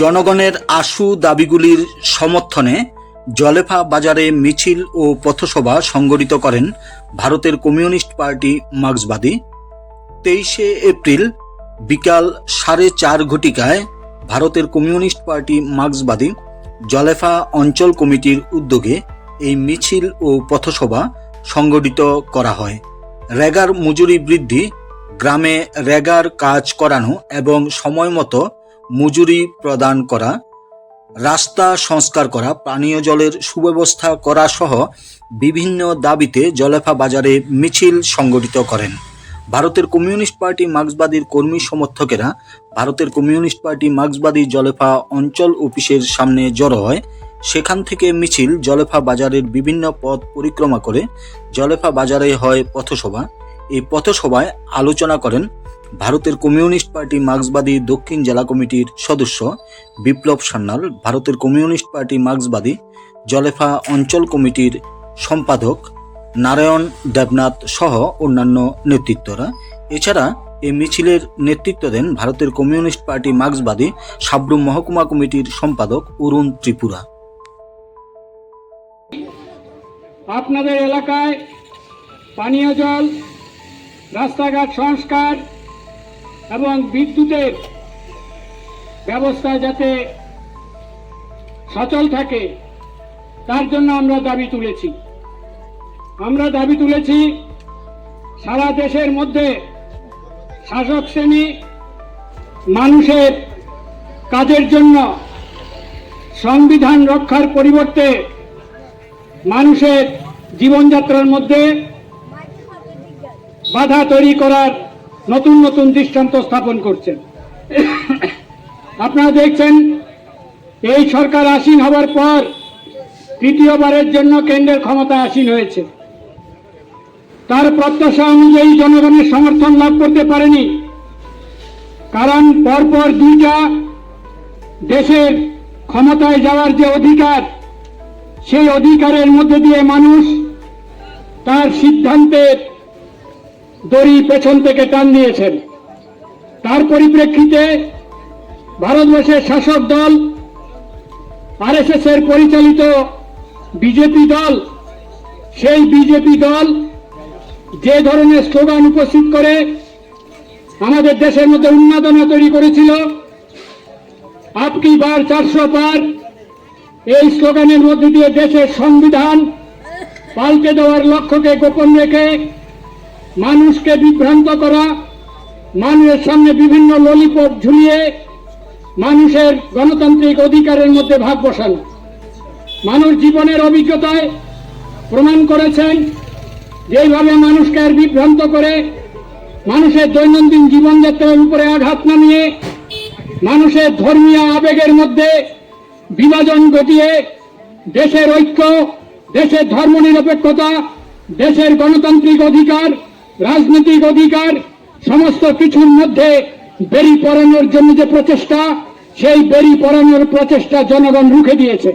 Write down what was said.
জনগণের আশু দাবিগুলির সমর্থনে জলেফা বাজারে মিছিল ও পথসভা সংগঠিত করেন ভারতের কমিউনিস্ট পার্টি মার্ক্সবাদী। তেইশে এপ্রিল বিকাল সাড়ে চার ঘটিকায় ভারতের কমিউনিস্ট পার্টি মার্ক্সবাদী জলেফা অঞ্চল কমিটির উদ্যোগে এই মিছিল ও পথসভা সংগঠিত করা হয়। রেগার মজুরি বৃদ্ধি, গ্রামে রেগার কাজ করানো এবং সময় মতো মজুরি প্রদান করা, রাস্তা সংস্কার করা, পানীয় জলের সুব্যবস্থা করা সহ বিভিন্ন দাবিতে জলেফা বাজারে মিছিল সংগঠিত করেন। ভারতের কমিউনিস্ট পার্টি মার্ক্সবাদীর কর্মী সমর্থকেরা ভারতের কমিউনিস্ট পার্টি মার্ক্সবাদী জলেফা অঞ্চল অফিসের সামনে জড়ো হয়। সেখান থেকে মিছিল জলেফা বাজারের বিভিন্ন পথ পরিক্রমা করে জলেফা বাজারে হয় পথসভা। এই পথসভায় আলোচনা করেন ভারতের কমিউনিস্ট পার্টি মার্ক্সবাদী দক্ষিণ জেলা কমিটির সদস্য বিপ্লব সান্যাল, ভারতের কমিউনিস্ট পার্টি মার্ক্সবাদী জলেফা অঞ্চল কমিটির সম্পাদক নারায়ণ দেবনাথ সহ অন্যান্য নেতৃত্বরা। এছাড়া এই মিছিলের নেতৃত্ব দেন ভারতের কমিউনিস্ট পার্টি মার্ক্সবাদী সাবরুম মহকুমা কমিটির সম্পাদক অরুণ ত্রিপুরা। আপনাদের এলাকায় পানীয় জল, রাস্তাঘাট সংস্কার এবং বিদ্যুতের ব্যবস্থা যাতে সচল থাকে, তার জন্য আমরা দাবি তুলেছি। আমরা দাবি তুলেছি, সারা দেশের মধ্যে শাসক শ্রেণি মানুষের কাজের জন্য সংবিধান রক্ষার পরিবর্তে মানুষের জীবনযাত্রার মধ্যে বাধা তৈরি করার নতুন নতুন দৃষ্টান্ত স্থাপন করছেন। আপনারা দেখছেন, এই সরকার আসীন হবার পর তৃতীয়বারের জন্য কেন্দ্রের ক্ষমতা আসীন হয়েছে। তার প্রত্যাশা অনুযায়ী জনগণের সমর্থন লাভ করতে পারেনি। কারণ পরপর দুইটা দেশের ক্ষমতায় যাওয়ার যে অধিকার, সেই অধিকারের মধ্যে দিয়ে মানুষ তার সিদ্ধান্তের দড়ি পেছন থেকে টান দিয়েছেন। তার পরিপ্রেক্ষিতে ভারতবর্ষের শাসক দল আরএসএস এর পরিচালিত বিজেপি দল, সেই বিজেপি দল যে ধরনের স্লোগান উপস্থিত করে আমাদের দেশের মধ্যে উন্মাদনা তৈরি করেছিল আপকি বার চারশো পার, এই স্লোগানের মধ্যে দিয়ে দেশের সংবিধান পাল্টে দেওয়ার লক্ষ্যকে গোপন রেখে মানুষকে বিভ্রান্ত করা, মানুষের সামনে বিভিন্ন ললিপপ ঝুলিয়ে মানুষের গণতান্ত্রিক অধিকারের মধ্যে ভাগ বসানো। মানুষ জীবনের অভিজ্ঞতায় প্রমাণ করেছেন যেইভাবে মানুষকে আর বিভ্রান্ত করে, মানুষের দৈনন্দিন জীবনযাত্রার উপরে আঘাত নামিয়ে, মানুষের ধর্মীয় আবেগের মধ্যে বিভাজন ঘটিয়ে দেশের ঐক্য, দেশের ধর্মনিরপেক্ষতা, দেশের গণতান্ত্রিক অধিকার রাজনৈতিক অধিকার সমস্ত কিছুর মধ্যে বেরি পড়ানোর জন্য যে প্রচেষ্টা, সেই বেরি পড়ানোর প্রচেষ্টা জনগণ রুখে দিয়েছে।